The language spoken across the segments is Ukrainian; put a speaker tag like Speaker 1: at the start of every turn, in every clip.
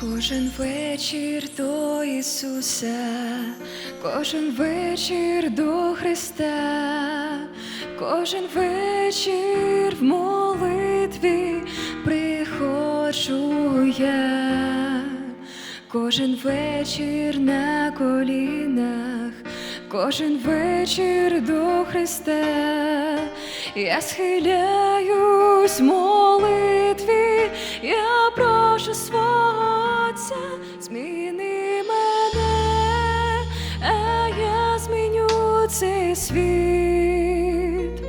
Speaker 1: Кожен вечір до Ісуса, кожен вечір до Христа, кожен вечір в молитві приходжу я, кожен вечір на колінах, кожен вечір до Христа, я схиляюсь в молитві, я прошу свого Отця, зміни мене, а я зміню цей світ,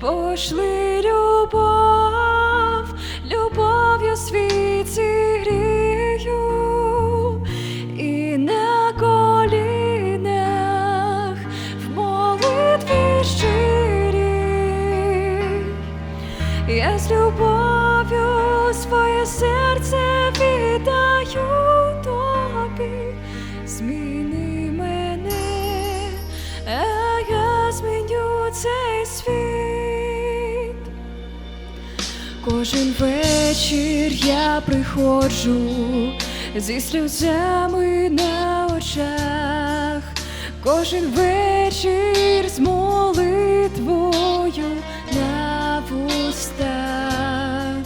Speaker 1: пошли любов, любов'ю світ зігрію, і на колінах в молитві щирій. Я з любов'ю цей світ. Кожен вечір я приходжу зі сльозами на очах, кожен вечір з молитвою на вустах,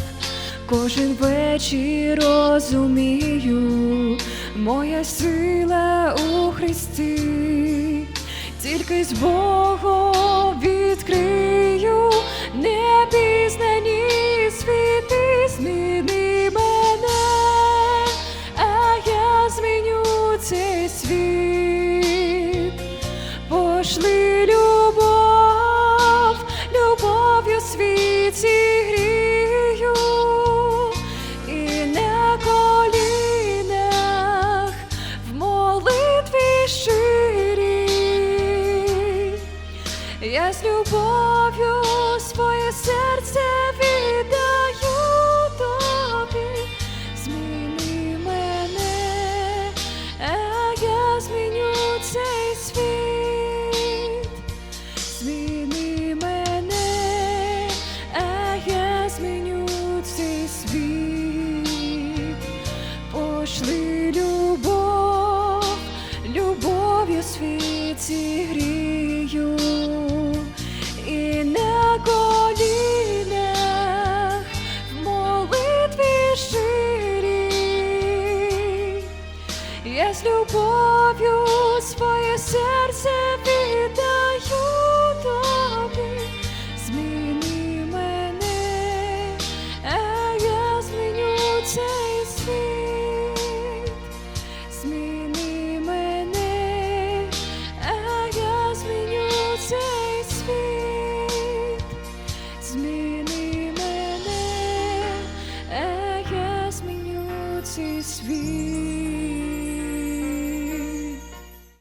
Speaker 1: кожен вечір розумію, моя сила у Христі, тільки з Богом відкрию непізнані світи, зміни мене, а я зміню цей світ, пошли любов, Я з любов'ю своє серце віддаю тобі, зміни мене, а я зміню цей світ, зміни мене, а я зміню цей світ, Я з любов'ю своє серце віддаю тобі, зміни мене, а я зміню цей світ, зміни мене, а я зміню цей світ, зміни мене, а я зміню цей світ.